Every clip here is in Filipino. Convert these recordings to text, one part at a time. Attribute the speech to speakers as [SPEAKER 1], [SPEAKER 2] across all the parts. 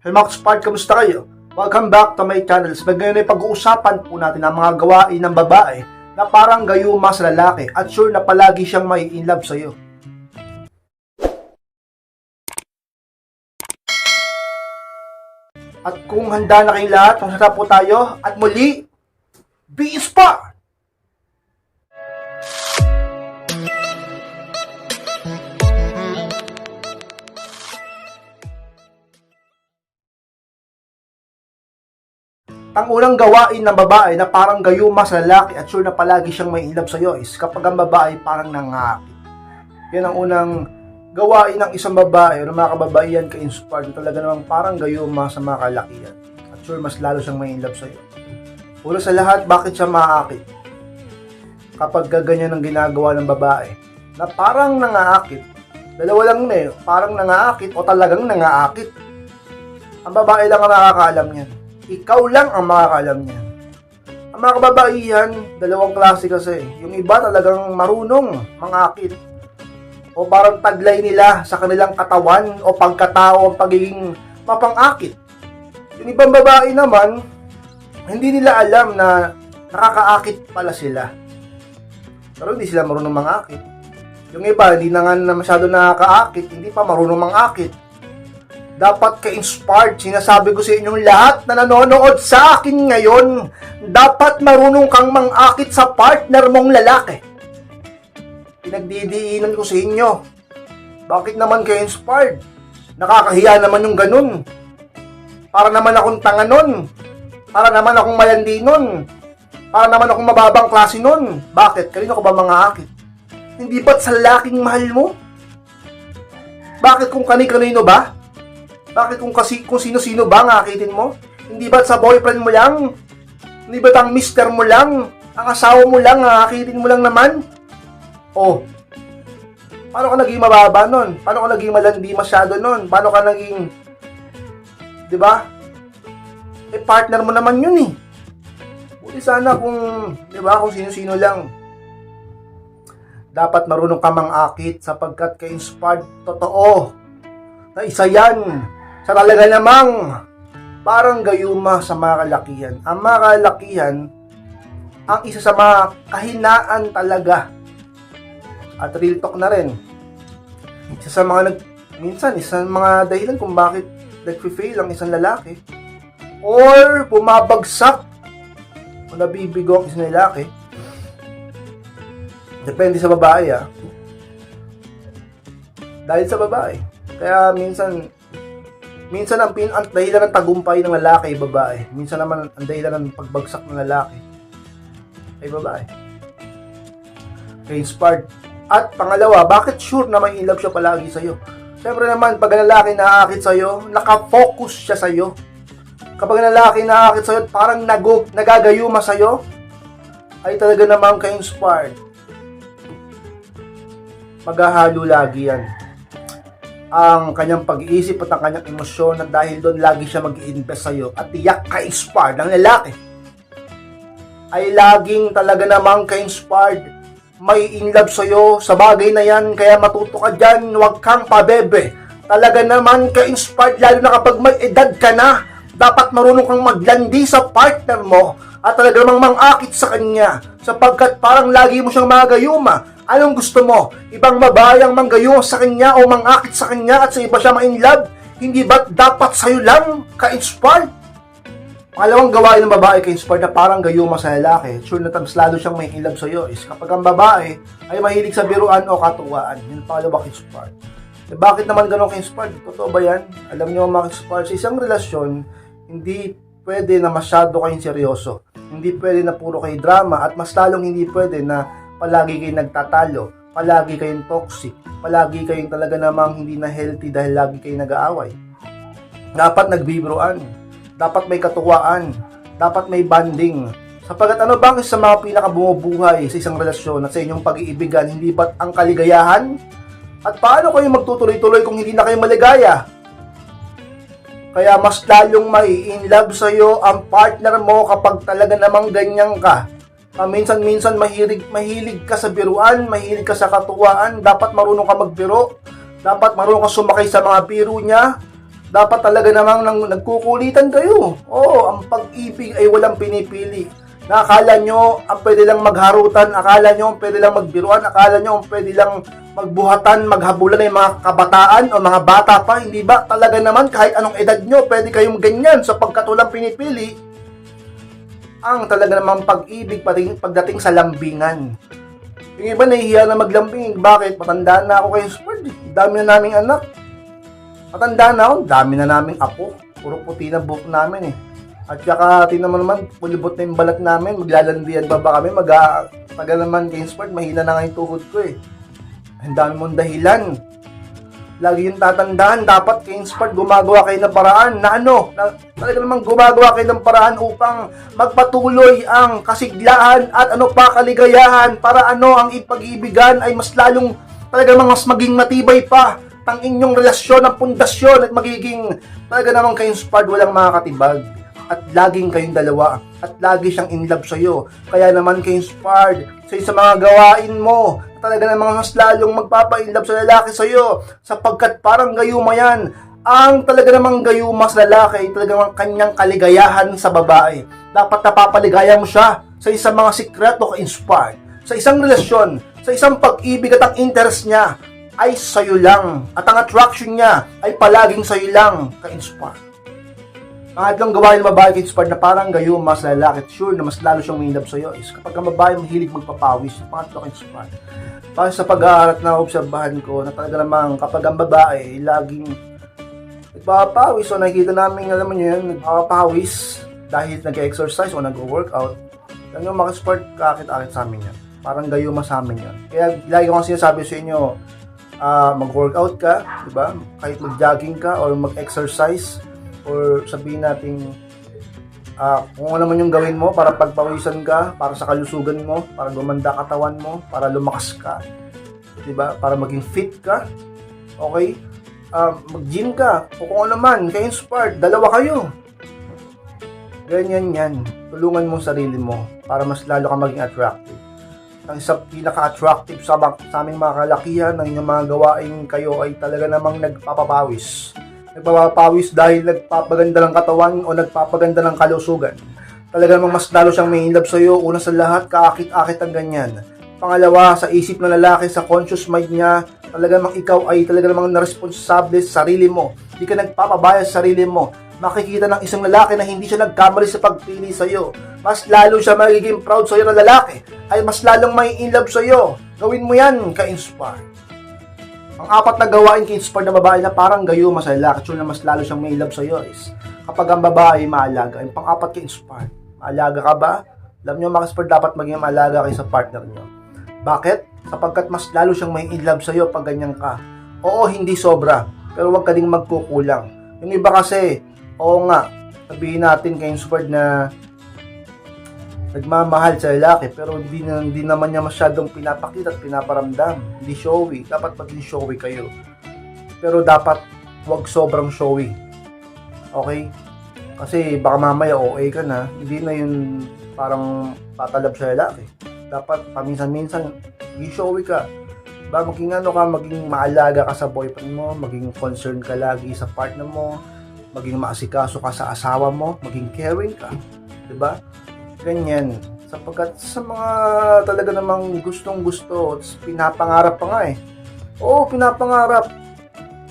[SPEAKER 1] Hey mga Spark, kamusta kayo? Welcome back to my channel. Sa ngayon ay pag-uusapan po natin ang mga gawain ng babae na parang gayuma sa lalaki at sure na palagi siyang may in love sa'yo. At kung handa na kayong lahat, masarap po tayo at muli, bis pa! Ang unang gawain ng babae na parang gayuma sa lalaki at sure na palagi siyang may in love sa'yo is kapag ang babae parang nangakit. Yan ang unang gawain ng isang babae o ng mga kababaihan ka-inspired na talaga namang parang gayuma sa mga kalakihan. At sure mas lalo siyang may in love sa'yo. Una sa lahat, bakit siya maakit? Kapag gaganyan ang ginagawa ng babae na parang nangaakit, dalawa lang na eh, parang nangaakit o talagang nangaakit. Ang babae lang ang nakakaalam niyan. Ikaw lang ang makakaalam niyan. Ang mga kababaihan, dalawang klase kasi. Yung iba talagang marunong mangakit. O parang taglay nila sa kanilang katawan o pagkatao ang pagiging mapangakit. Yung ibang babae naman, hindi nila alam na nakakaakit pala sila. Pero hindi sila marunong mangakit. Yung iba, hindi na nga na masyado nakakaakit, hindi pa marunong mangakit dapat ka-inspired. Sinasabi ko sa inyong lahat na nanonood sa akin ngayon, dapat marunong kang mangakit sa partner mong lalaki. Pinagdidiinan ko sa inyo. Bakit naman kayo inspired? Nakakahiya naman yung ganun. Para naman akong tanga nun. Para naman akong malandi nun. Para naman akong mababang klase nun. Bakit? Kanino ko ba mga akit? Hindi ba't sa laking mahal mo? Bakit kung kani-kanino ba? Bakit kung kasi kung sino-sino ba ang akitin mo? Hindi ba sa boyfriend mo lang? Hindi ba ang mister mo lang? Ang asawa mo lang, ang akitin mo lang naman? Oh, paano ka naging mababa nun? Paano ka naging malandi masyado nun? Paano ka naging, di ba? Eh, partner mo naman yun eh. Buti sana kung, di ba, kung sino-sino lang. Dapat marunong ka mang-akit sapagkat ka-inspired totoo na isa yan sa talaga namang parang gayuma sa mga kalakihan. Ang mga kalakihan, ang isa sa mga kahinaan talaga. At real talk na rin. Isa sa mga nag, minsan, isa sa mga dahilan kung bakit nag-fail ang isang lalaki. Or bumabagsak o nabibigo ang isang lalaki. Depende sa babae ah. Dahil sa babae. Kaya minsan, minsan ang, pin, ang dahilan ng tagumpay ng lalaki ay babae. Minsan naman ang dahilan ng pagbagsak ng lalaki ay babae. Kaya inspired. At pangalawa, bakit sure na may in siya palagi sa'yo? Siyempre naman, pag ang lalaki naakit sa'yo, nakafocus siya sa'yo. Kapag ang lalaki naakit sa'yo, parang nago, nagagayuma sa'yo, ay talaga namang ka-inspired. Maghahalo lagi yan ang kanyang pag-iisip at ang kanyang emosyon at dahil doon lagi siya mag invest sa'yo at tiyak ka-inspired ng lalaki. Ay laging talaga namang ka-inspired may in love sa'yo sa bagay na yan kaya matuto ka dyan huwag kang pabebe. Talaga naman ka-inspired lalo na kapag may edad ka na dapat marunong kang maglandi sa partner mo at talaga namang mangakit sa kanya sapagkat parang lagi mo siyang magayuma Anong gusto mo? Ibang babae ang manggayo sa kanya o mangakit sa kanya at sa iba siya ma-in love? Hindi ba dapat sa'yo lang ka-inspired? Pangalawang gawain ng babae ka-inspired na parang gayuma sa lalaki, sure na mas lalo siyang may love sa'yo is kapag ang babae ay mahilig sa biruan o katuwaan. Yun pangalawa ka-inspired. Eh, bakit naman ganun ka-inspired? Totoo ba yan? Alam niyo mga ka-inspired, sa isang relasyon, hindi pwede na masyado kayong seryoso. Hindi pwede na puro kayo drama at mas lalong hindi pwede na palagi kayong nagtatalo, palagi kayong toxic, palagi kayong talaga namang hindi na healthy dahil lagi kayong nag-aaway. Dapat nagbibroan, dapat may katuwaan, dapat may banding. Sapagat ano bang sa mga pinakabumubuhay sa isang relasyon at sa inyong pag-iibigan, hindi ba't ang kaligayahan? At paano kayo magtutuloy-tuloy kung hindi na kayo maligaya? Kaya mas lalong may in love sa'yo ang partner mo kapag talaga namang ganyan ka. Uh, minsan-minsan mahilig, mahilig ka sa biruan, mahilig ka sa katuwaan, dapat marunong ka magbiro, dapat marunong ka sumakay sa mga biro niya, dapat talaga namang nang, nagkukulitan kayo. Oo, ang pag-ibig ay walang pinipili. Nakakala nyo ang pwede lang magharutan, akala nyo ang pwede lang magbiruan, akala nyo ang pwede lang magbuhatan, maghabulan ng mga kabataan o mga bata pa, hindi ba? Talaga naman kahit anong edad nyo, pwede kayong ganyan sapagkat walang pinipili. Ang talaga namang pag-ibig pagdating, pagdating sa lambingan. Yung iba nahihiya na maglambing. Bakit? Matanda na ako kay Sport. eh. Dami na naming anak. Matanda na ako. Dami na naming apo. Puro puti na buhok namin eh. At saka, tingnan mo naman, pulibot na yung balat namin. Maglalandian pa ba kami? Mag tagal naman kay Sport. Mahina na nga yung tuhod ko eh. Ang dami mong dahilan. Lagi yung tatandaan, dapat kay Sport gumagawa kayo ng paraan na ano, na, talaga namang gumagawa kayo ng paraan upang magpatuloy ang kasiglaan at ano pa kaligayahan para ano ang ipag-ibigan ay mas lalong talaga namang mas maging matibay pa ang inyong relasyon ang pundasyon at magiging talaga namang kayong Sport walang makakatibag at laging kayong dalawa at lagi siyang in love sa'yo. Kaya naman kayong Spard, sa sa mga gawain mo, talaga namang mas lalong magpapa-inlove sa lalaki sa'yo sapagkat parang gayuma yan. Ang talaga namang gayuma sa lalaki talaga namang kanyang kaligayahan sa babae. Dapat napapaligaya mo siya sa isang mga sikreto ka-inspired, sa isang relasyon, sa isang pag-ibig at ang interest niya ay sa'yo lang at ang attraction niya ay palaging sa'yo lang ka-inspired. Pangatlong gawain ng babae kay Spard na parang gayuma sa lalaki sure na mas lalo siyang may love sa'yo is kapag ang babae mahilig magpapawis, pangatlo kay Spard. Para sa pag-aaral na obserbahan ko na talaga namang kapag ang babae laging nagpapawis o nakikita namin, alam mo yun, nagpapawis dahil nag-exercise o nag-workout, yan yung mga sport kakit-akit sa amin yan. Parang gayuma sa amin yan. Kaya lagi ko kasi sinasabi sa inyo, ah, mag-workout ka, di ba? Kahit mag-jogging ka or mag-exercise, or sabihin natin ah kung ano man yung gawin mo para pagpawisan ka, para sa kalusugan mo, para gumanda katawan mo, para lumakas ka, 'di ba? Para maging fit ka. Okay? Ah, mag-gym ka. O kung ano man, kayo inspired, dalawa kayo. Ganyan yan. Tulungan mo sarili mo para mas lalo ka maging attractive. Ang isa pinaka-attractive sa, sa aming mga kalakihan ng mga gawain kayo ay talaga namang nagpapapawis nagpapawis dahil nagpapaganda ng katawan o nagpapaganda ng kalusugan. Talaga namang mas lalo siyang may love sa'yo. Una sa lahat, kaakit-akit ang ganyan. Pangalawa, sa isip ng lalaki, sa conscious mind niya, talaga namang ikaw ay talaga namang naresponsable sa sarili mo. Hindi ka nagpapabaya sa sarili mo. Makikita ng isang lalaki na hindi siya nagkamali sa pagpili sa'yo. Mas lalo siya magiging proud sa'yo ng lalaki. Ay mas lalong may in love sa'yo. Gawin mo yan, ka-inspire. Ang apat na gawain kay inspired na babae na parang gayuma sa actually na mas lalo siyang may love sa'yo is kapag ang babae maalaga. Yung pang-apat kay inspired, maalaga ka ba? Alam nyo, mga inspired, dapat maging maalaga kayo sa partner nyo. Bakit? Sapagkat mas lalo siyang may in love sa'yo pag ganyan ka. Oo, hindi sobra, pero huwag ka ding magkukulang. Yung iba kasi, oo nga, sabihin natin kay inspired na nagmamahal sa lalaki pero hindi, hindi naman niya masyadong pinapakita at pinaparamdam. Hindi showy. Dapat maging showy kayo. Pero dapat wag sobrang showy. Okay? Kasi baka mamaya OA ka na, hindi na yun parang patalab sa lalaki. Dapat paminsan-minsan, maging showy ka. Ba, maging ano ka, maging maalaga ka sa boyfriend mo, maging concern ka lagi sa partner mo, maging maasikaso ka sa asawa mo, maging caring ka. 'di ba? Ganyan. Sapagkat sa mga talaga namang gustong gusto, pinapangarap pa nga eh. Oo, pinapangarap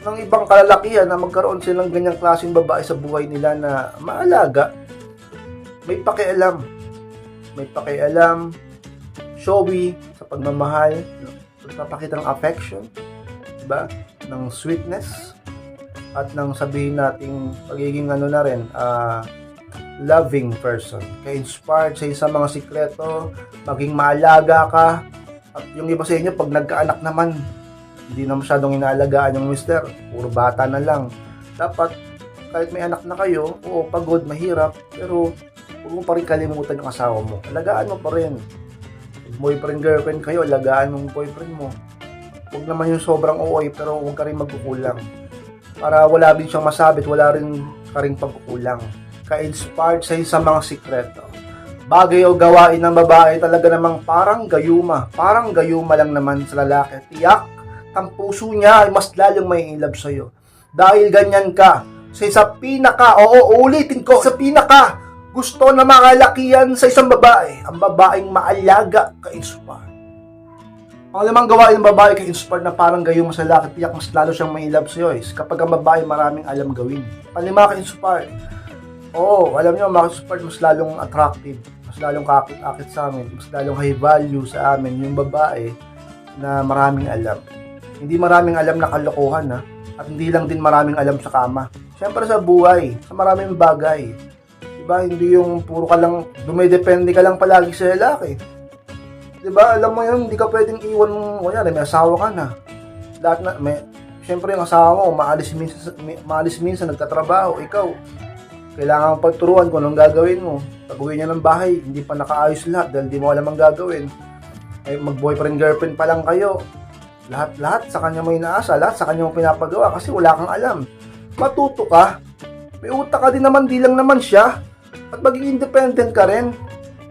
[SPEAKER 1] ng ibang kalalakihan na magkaroon silang ganyang klaseng babae sa buhay nila na maalaga. May pakialam. May pakialam, showy sa pagmamahal, nagpapakita ng affection, diba? ng sweetness, at ng sabihin nating pagiging ano na rin, ah, loving person. Ka-inspired sa isang mga sikreto, maging maalaga ka. At yung iba sa inyo, pag nagkaanak naman, hindi na masyadong inaalagaan yung mister. Puro bata na lang. Dapat, kahit may anak na kayo, oo, pagod, mahirap, pero huwag mo pa rin kalimutan yung asawa mo. Alagaan mo pa rin. Boyfriend, girlfriend kayo, alagaan mo yung boyfriend mo. Huwag naman yung sobrang OA, pero huwag ka rin magkukulang. Para wala din siyang masabit, wala rin ka rin pagkukulang ka-inspired sa isang mga sikreto. Bagay o gawain ng babae talaga namang parang gayuma. Parang gayuma lang naman sa lalaki. Tiyak, ang puso niya ay mas lalong may in love sa'yo. Dahil ganyan ka, sa isa pinaka, oo, ulitin ko, sa pinaka gusto na makalakihan sa isang babae, ang babaeng maalaga ka-inspire. Ang limang gawain ng babae ka-inspire na parang gayong mas lalaki, tiyak mas lalo siyang may love sa'yo is kapag ang babae maraming alam gawin. Panlima ka-inspire. Oo, alam mga inspired mas lalong attractive, mas lalong kakit-akit sa amin, mas lalong high value sa amin yung babae na maraming alam. Hindi maraming alam na kalokohan ha, at hindi lang din maraming alam sa kama. Siyempre sa buhay, sa maraming bagay. Diba, hindi yung puro ka lang, dumidepende ka lang palagi sa lalaki. Diba, alam mo yun, hindi ka pwedeng iwan mo, kunyari, may asawa ka na. Lahat na, may, siyempre yung asawa mo, maalis minsan, maalis minsan, nagtatrabaho, ikaw, kailangan pagturuan kung anong gagawin mo. Pag uwi niya ng bahay, hindi pa nakaayos lahat dahil di mo alam ang gagawin. Eh, mag-boyfriend, girlfriend pa lang kayo. Lahat-lahat sa kanya mo inaasa, lahat sa kanya mo pinapagawa kasi wala kang alam. Matuto ka. May utak ka din naman, di lang naman siya. At maging independent ka rin.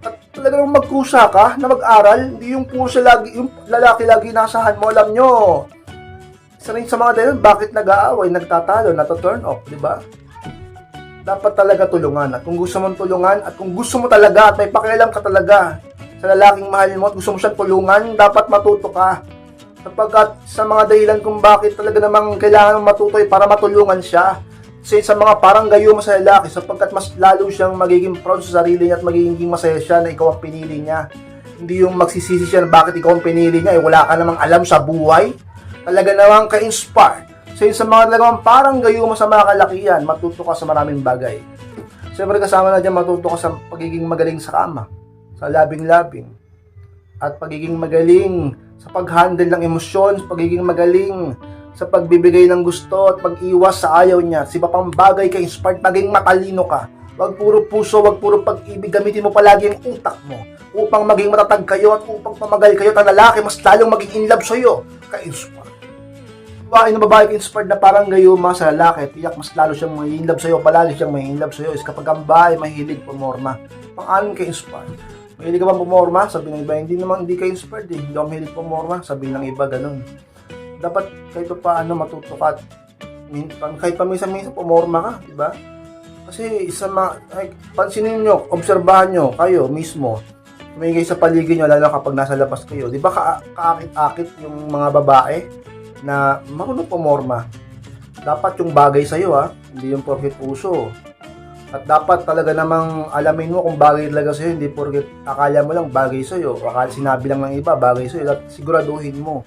[SPEAKER 1] At talaga namang magkusa ka na mag-aral. Hindi yung puro siya lagi, yung lalaki lagi nasahan mo. Alam nyo, isa rin sa mga dahilan, bakit nag-aaway, nagtatalo, nato-turn off, di ba? Dapat talaga tulungan. At kung gusto mong tulungan, at kung gusto mo talaga, at may pakialam ka talaga sa lalaking mahal mo, at gusto mo siyang tulungan, dapat matuto ka. Sapagkat sa mga dahilan kung bakit talaga namang kailangan mong matuto ay para matulungan siya. Kasi sa mga parang gayo mo sa lalaki, sapagkat mas lalo siyang magiging proud sa sarili niya at magiging masaya siya na ikaw ang pinili niya. Hindi yung magsisisi siya na bakit ikaw ang pinili niya, eh wala ka namang alam sa buhay. Talaga namang ka-inspire So yun sa mga talagang parang gayo mo sa mga kalakihan, matuto ka sa maraming bagay. Siyempre kasama na dyan matuto ka sa pagiging magaling sa kama, sa labing-labing, at pagiging magaling sa pag-handle ng emosyon, pagiging magaling sa pagbibigay ng gusto at pag-iwas sa ayaw niya. At iba pang bagay ka inspired, maging matalino ka. Wag puro puso, wag puro pag-ibig, gamitin mo palagi ang utak mo upang maging matatag kayo at upang pamagal kayo at lalaki mas lalong maging in love sa'yo. Ka-inspire babae na babae inspired na parang gayuma sa lalaki, tiyak mas lalo siyang love sa'yo, palagi siyang love sa'yo is kapag ang babae mahilig pumorma. Pang-anon ka inspired. Mahilig ka ba pumorma? Sabi ng iba, hindi naman hindi ka inspired eh. Hindi ako mahilig pumorma. Sabi ng iba, ganun. Dapat kahit pa paano matuto ka at kahit pa minsan-minsan pumorma ka, di ba? Kasi isa ma... Ay, pansinin nyo, obserbahan nyo, kayo mismo, tumingin sa paligid nyo, lalo kapag nasa labas kayo. Di ba ka- kaakit-akit yung mga babae? Na marunong pumorma. Dapat yung bagay sa'yo ha, hindi yung porket puso. At dapat talaga namang alamin mo kung bagay talaga sa'yo, hindi porket akala mo lang bagay sa'yo, o akala sinabi lang ng iba bagay sa'yo, dapat siguraduhin mo.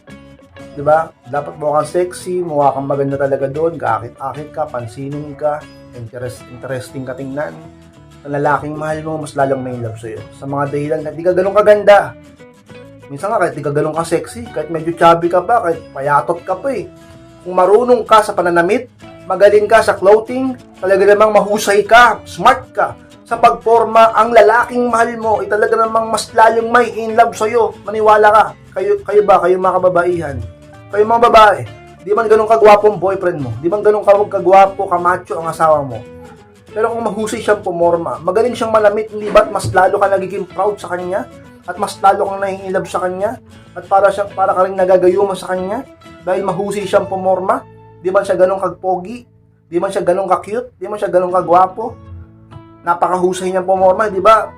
[SPEAKER 1] 'Di ba? Dapat mukha kang sexy, mukha kang maganda talaga doon, kaakit-akit ka, pansinin ka, interest, interesting ka tingnan. Ang lalaking mahal mo, mas lalong may love sa'yo. Sa mga dahilan na di ka ganun kaganda, Minsan nga, kahit di ka ganun ka sexy, kahit medyo chubby ka pa, kahit payatot ka pa eh. Kung marunong ka sa pananamit, magaling ka sa clothing, talaga namang mahusay ka, smart ka, sa pagporma, ang lalaking mahal mo, ay talaga namang mas lalong may in love sa'yo. Maniwala ka. Kayo, kayo ba, kayo mga kababaihan? Kayo mga babae, di man ganun kagwapo ang boyfriend mo, di man ganun kagwapo, kamacho ang asawa mo. Pero kung mahusay siyang pumorma, magaling siyang malamit, hindi ba't mas lalo ka nagiging proud sa kanya? At mas lalo kang nahihilab sa kanya. At para siya para ka rin nagagayuma sa kanya. Dahil mahusay siyang pumorma. Di man siya ganong kagpogi. Di man siya ganong ka-cute. Di man siya ganong kagwapo. Napakahusay niyang pumorma di ba?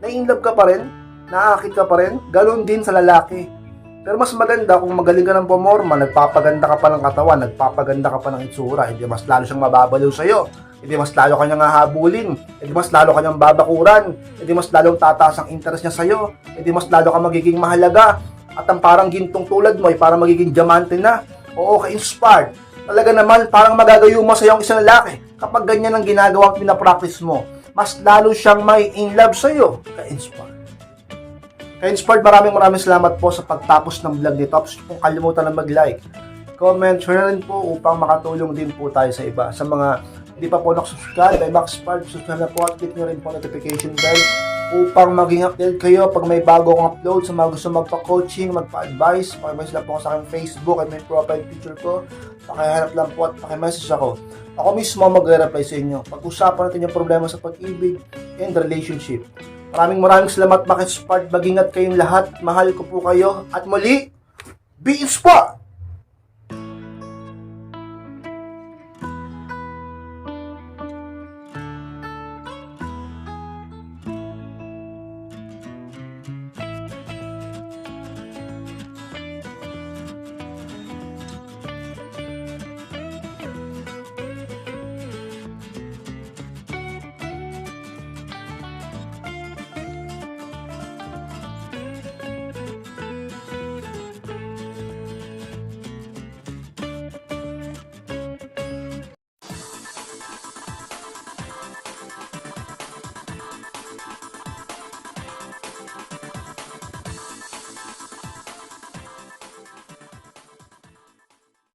[SPEAKER 1] Naiinlove ka pa rin. Naakit ka pa rin. Ganon din sa lalaki pero mas maganda kung magaling ka ng pumorma nagpapaganda ka pa ng katawan nagpapaganda ka pa ng itsura hindi mas lalo siyang mababaliw sa'yo hindi mas lalo kanyang hahabulin, hindi mas lalo kanyang babakuran, hindi mas lalong tataas ang interest niya sa'yo, hindi mas lalo ka magiging mahalaga, at ang parang gintong tulad mo ay parang magiging diamante na. Oo, ka-inspired. Talaga naman, parang magagayo mo sa iyong isang lalaki kapag ganyan ang ginagawa at pinapractice mo. Mas lalo siyang may in love sa'yo. Ka-inspired. Ka-inspired, maraming maraming salamat po sa pagtapos ng vlog nito. Tapos kung kalimutan na mag-like, comment, share rin po upang makatulong din po tayo sa iba. Sa mga hindi pa po nakasubscribe ay Maxpart, subscribe na po at click nyo rin po notification bell upang maging update kayo pag may bago akong upload sa mga gusto magpa-coaching, magpa-advise, pakimessage lang po ako sa aking Facebook at may profile picture ko. Pakihanap lang po at pakimessage ako. Ako mismo magre-reply sa inyo. Pag-usapan natin yung problema sa pag-ibig and relationship. Maraming maraming salamat Maxpart. Mag-ingat kayong lahat. Mahal ko po kayo. At muli, be inspired!